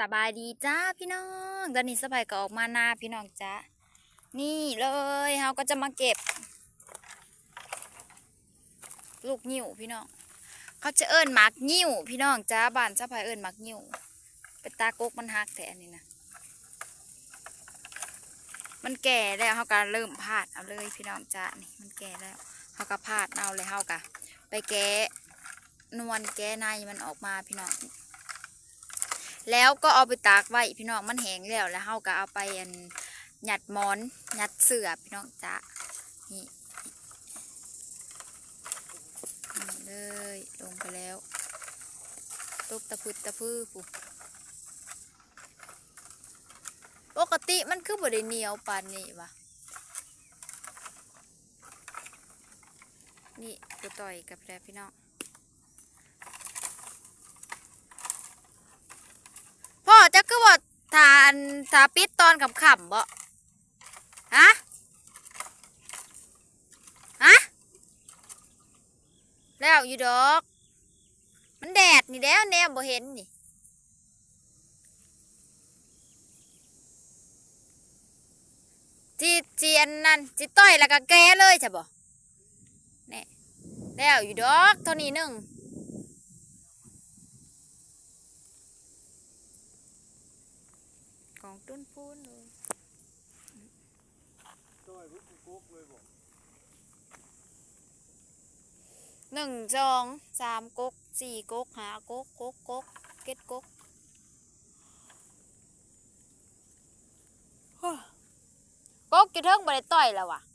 สบายดีจ้าพี่น้องตอนนี้สบายก็ออกมาหน้าพี่น้องจ้านี่เลยเราก็จะมาเก็บ ลูกนิ้วพี่น้อง เขาจะเอิ้นหมากนิ้วพี่น้องจ้าบ้านสบายเอิ้นหมากนิ้วเป็นตากกมันหักแต่อันนี้นะมันแก่แล้วเขาก็เริ่มพาดเอาเลยพี่น้องจ้านี่มันแก่แล้วเขาก็พาดเอาเลยเขาก็ไปแกะนวลแกะในมันออกมาพี่น้อง แล้วก็เอาไปตากไว้พี่น้องมันแห้งแล้วแล้วเฮาก็เอาไปอันหยัดมอนหยัดเสือพี่น้องจ้ะนี่เลยลงไปแล้วตบตะพุดตะพื้ปุ๊ปกติมันคือบ่ได้เนียวปานนี้วะนี่ตัวต่อยกับแรพี่น้อง พ่อจะก็บอกทาน ทาปิดตอนขำๆบ่ฮะฮะแล้วอยู่ดอก มันแดดนี่แล้วแนวบ่เห็นนี่จีเจียนนั่นจีต้อยแล้วก็แกเลยใช่บ่เนี่ยแล้วอยู่ดอกเท่านี้หนึ่ง ของต้นพูนเลยต้อยรุ่นกุ๊กเลยบอกหนึ่งสองสามกกสี่กกหากกกกกกเก็ดกกฮ้อกกจะเทิงบ่ได้ต่อยแล้ววะอะ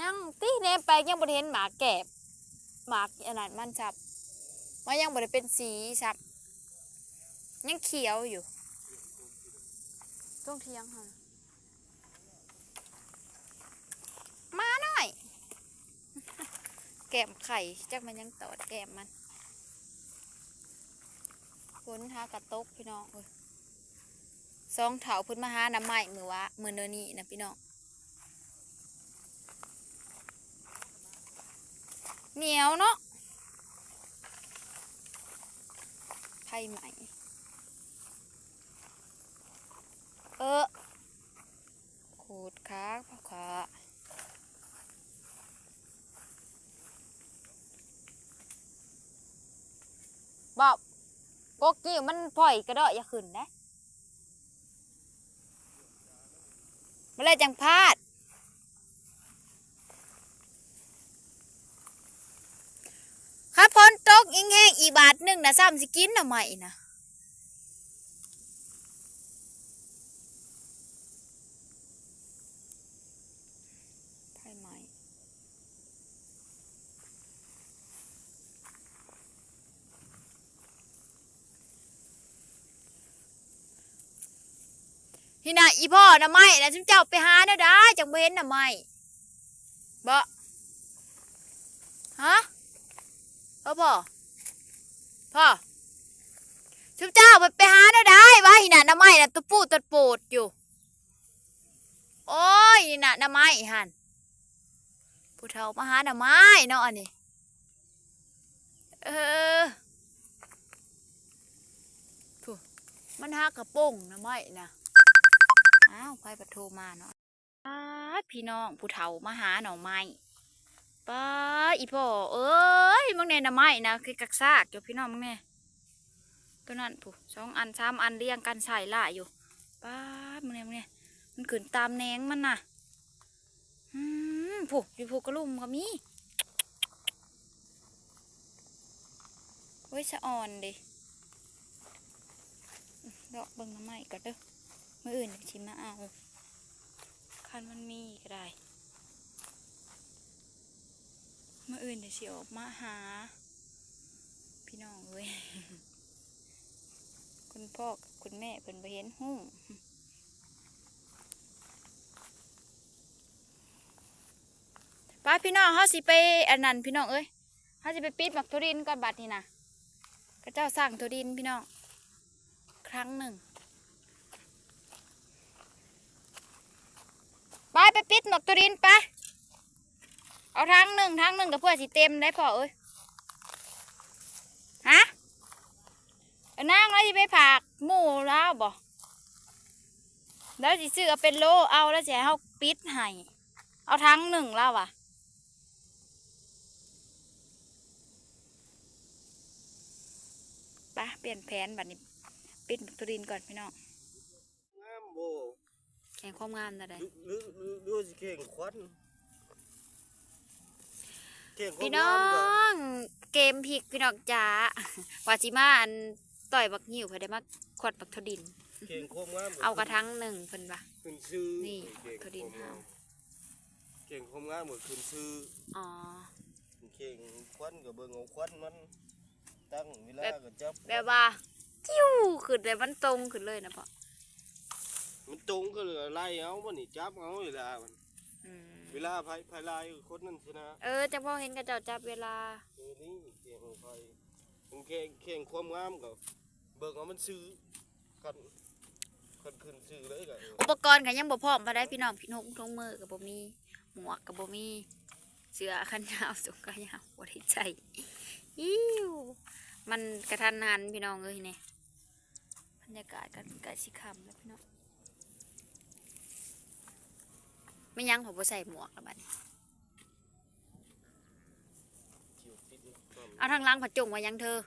ยังตีเนมไปยังบ่ได้เห็นหมาแกบหมาอันนั้นมันจับว่ายังบ่ได้เป็นสีชับ ยังเขียวอยู่ต้องเทียงค่ะมาหน่อย แก้มไข่จักมันยังตอดแก้มมันฝนหากระตกพี่น้องเอ้ยสองเถาเพุ่นมาหาน้ำใหม่มือวะมือเนอนี่นะพี่น้อง เหนียวเนาะไผ่ใหม่ เออขูดขาพ่อขาบอกกกกี้มันปล่อยกระเดาะอย่าขึ้นนะมาเลยจังพลาด ครับพ้นตกอิง แห้งอีบาทหนึ่งนะซ้ำสิกินหน่อไม่นะไผ่ไหมที่น่ะอีพ่อน่ะไม่นะฉันเจ้าไปหาเด้อได้จังเว้นน่ะไม่บ่ฮะพ่อพ่อ พ่อชุบเจ้าไปไปหาเด้ได้ว่าที่น่ะน่ะไม่น่ะตัวปูตัวโปดอยู่ โอ้ยนี่น่ะน่ะไม่หันผู้เฒ่ามาหาหน่อไม้เนาะอันนี้เออผู้มันหากระโป่งหน่อไม้นะอ้าวใครปะโทรมาเนาะป้าพี่น้องผู้เฒ่ามาหาหน่อไม้ ป้าอีพ่อเอ้ยมึงเนี่ยหน่อไม้นะคือกักซากอยู่พี่น้องมึงเนี่ยตัวนั้นผู้สองอันสามอันเรียงกันใส่ล่าอยู่ป้ามึงเนี่ยมึงเนี่ยมันขึ้นตามแนงมันน่ะอืมผูกอยู่ผูกกระลุ่มก็มีเว้ยสะอ่อนดิดอกเบิ่งน้ำใหม่ก็เด้อมื่ออื่นชิมมาเอาคันมันมีก็ได้ เมื่ออื่นเดี๋ยวสิออกมาหา พี่น้องเว้ยคุณพ่อกับคุณแม่เพิ่นไปเห็นหุ้งป้าพี่น้องเขาสิไปอันนั้นพี่น้องเอ้ยเขาสิไปปิดหมักทุรินก่อนบัดนี่นะก็เจ้าสั่งทุรินพี่น้องครั้งหนึ่งไปไปปิดหนกตัวดินไป เอาทางหนึ่งทางหนึ่งกับเพื่อสิเต็มได้พอเอ้ยฮะเอานางแล้วสิไปผากหมูแล้วบ่แล้วสิซื้อเอาเป็นโลเอาแล้วจะให้เขาปิดให้เอาทั้งหนึ่งแล้วอะไปเปลี่ยนแผนบัดนี้ปิดหมกตัวดินก่อนพี่น้องงามโบแข่งความงามนะไดหรือหรือหรือสิเก่งควันเก่งความ พี่น้องเกมพริกพี่น้องจ๋าว่าจิมาอันต่อยบักหิวเพื่อได้มาขวดบักทดินเก่งความงามเอากระทั่งหนึ่งเพิ่นว่าขึ้นชื่อนี่เก่งตัวดินความงามเอาเก่งความงามเหมือนขึ้นชื่ออ๋อเก่งควันกับเบิ่งเอาควันมันตั้งเวลาก็จับแบบว่าจิ้วขึ้นเลยมันตรงขึ้นเลยนะพ่อมันตรงก็เลยไล่เอามันนี่จับเอาเวลามันอืม เวลาภายภายลายคนนั้นชนะเออจะพ่อเห็นกระเจ้าจับเวลาเออนี่เก่งไฟมันเก่งเก่งความงามกับเบิ่งเอามันซื้อกันกันขึ้นซื้อเลยก็เอออุปกรณ์ก็ยังบ่พร้อมพอได้พี่น้องพี่นกทงมือกับบ่มีหมวกกับบ่มีเสื้อขันยาวสูงกายาวบ่ได้ใจอิ้วมันกระทันหันพี่น้องเอ้ยเนี่ยบรรยากาศกันใกล้สิค่ำแล้วพี่น้อง ไม่ยั้งผมบ่ใส่หมวกแล้วบัดนี้เอาทางหล้างผัดจงมายังเธอ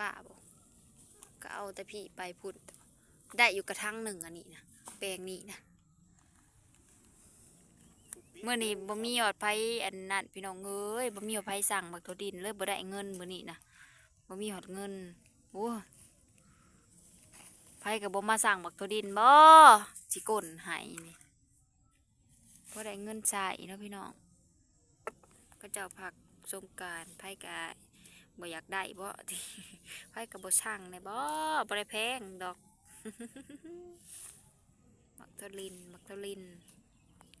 บ้าบ่ก็เอาแต่พี่ไปพุ่นได้อยู่กระทั่งหนึ่งอันนี้นะแปลงนี้นะเมื่อนี้บ่มียอดไผอันนั้นพี่น้องเอ้ยบ่มียอดไผสั่งบักถั่วดินเลยบ่ได้เงินมื้อนี้นะบ่มียอดเงินโอ้ ไผก็บ่มาสั่งบักถั่วดินบ่สิกลให้นี่บ่ได้เงินใช้เนาะพี่น้องก็เจ้าพักสงการไผก็บ่อยากได้บ่ที่ไผก็บ่สั่งแน่บ่บ่ได้แพงดอกบักถั่วลินบักถั่วลิน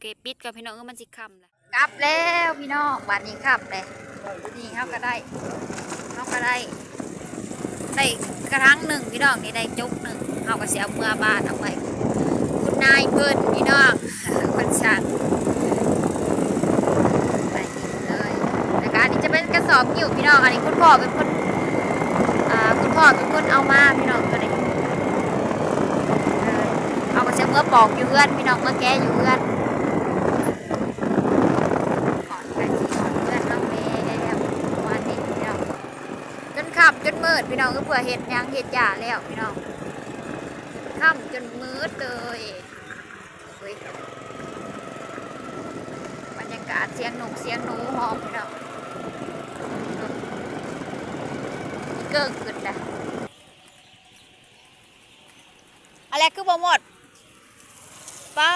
เก็บปิดกับพี่น้องเออมันสิคำแหละกลับแล้วพี่น้องวันนี้ขับเลยนี่เขาก็ได้เขาก็ได้ ได้กระทั่งหนึ่งพี่น้องนี่ได้จุกหนึ่งเขาก็เสียเมื่อบ้านเอาไว้คุณนายเพิ่นพี่น้องคนชันไปเลยแล้วก็อันนี้จะเป็นกระสอบอยู่พี่น้องอันนี้คุณพ่อเป็นคนคุณพ่อเป็นคนเอามาพี่น้องก็ได้เออเอาก็เสียเมื่อปอกอยู่เพื่อนพี่น้องเมื่อแกะอยู่เพื่อน ก่อนไปที่ก่อนเพื่อนน้องแม่วันนี้พี่น้องจนค่ำจนมื ดพี่น้องก็เพื่อเห็ดยังเห็ดหยาแล้วพี่น้องค่ำจนมืดเลยบรรยากาศเสียงหนูเสียงหนูหอมพี่น้องเกิงขึ้นนะอะไรคือบ่หมดป๊า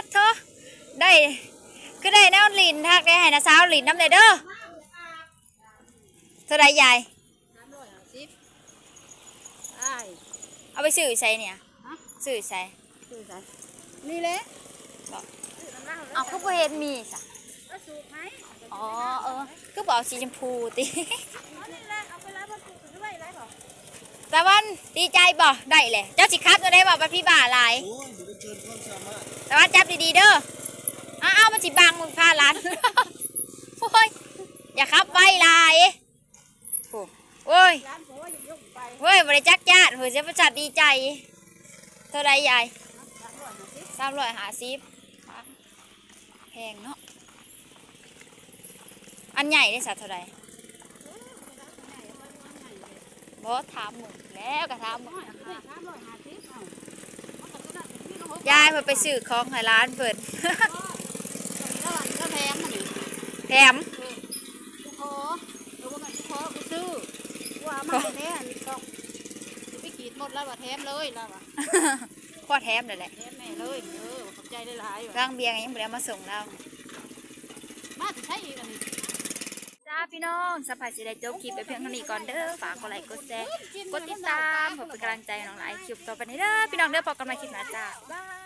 ดเถอะได้ก็ได้แนวลินทักได้ให้นะสาวลินน้ำเลยเด้อเท่าไรยาย สามร้อยห้าสิบได้ เอาไปซื้อใส่เนี่ยฮะซื้อใส่คือไงนี่แหละบอกซื้อน้ำเหล้าเอาคือบ่เห็นมีสะแล้วสูบไหมอ๋อเออคือบอกเอาสีชมพูติเอานี่แหละเอาไปแล้วมาสูบด้วยไรบอกแต่วันดีใจบ่ได้เลยเจ้าสิครับตัวได้บ่บัดพี่บ่าหลายโอ้ยเดี๋ยวไปเชิญความสามารถแต่ว่าจับดีๆเด้อเอาเอามันสิบังมึงพาหลานโอ้ยอย่าขับไวหลาย โอ้ยร้านผมว่าอย่ายุ่งไปเฮ้ยบริจักญาติเฮ้ยเจ้าประจัดดีใจ เท่าไรยายสามร้อยหาสิบสามร้อยหาสิบแพงเนาะ อันใหญ่ได้สักเท่าไรบอถามหมึงแล้วก็ถามหมึงสามร้อยหาสิบเอาเอาก็ได้พี่ก็หกยายเพิ่นไปซื้อของให้ร้านเพิ่นแล้วอันก็แพงมันนี่แถมกคอรู้ว่ามันทุกคอไปซื้อ ว่ามาให้แน่อันนี้ต้องไปขีดหมดแล้วว่าแถมเลยแล้วว่าพ่อแถมเลยแหละแถมแม่เลยเออขอบใจได้หลายว่ะร่างเบียร์ยังไม่ได้เอามาส่งเรามาจะใช้อีกอันนี้จ้าพี่น้องสบายสิได้จบคลิปไปเพียงเท่านี้ก่อนเด้อฝากกดไลค์กดแชร์กดติดตามเพื่อเป็นกำลังใจให้น้องหลายคลิปต่อไปนี้เด้อพี่น้องเด้อพบกันใหม่คลิปหน้าจ้าบ๊ายบาย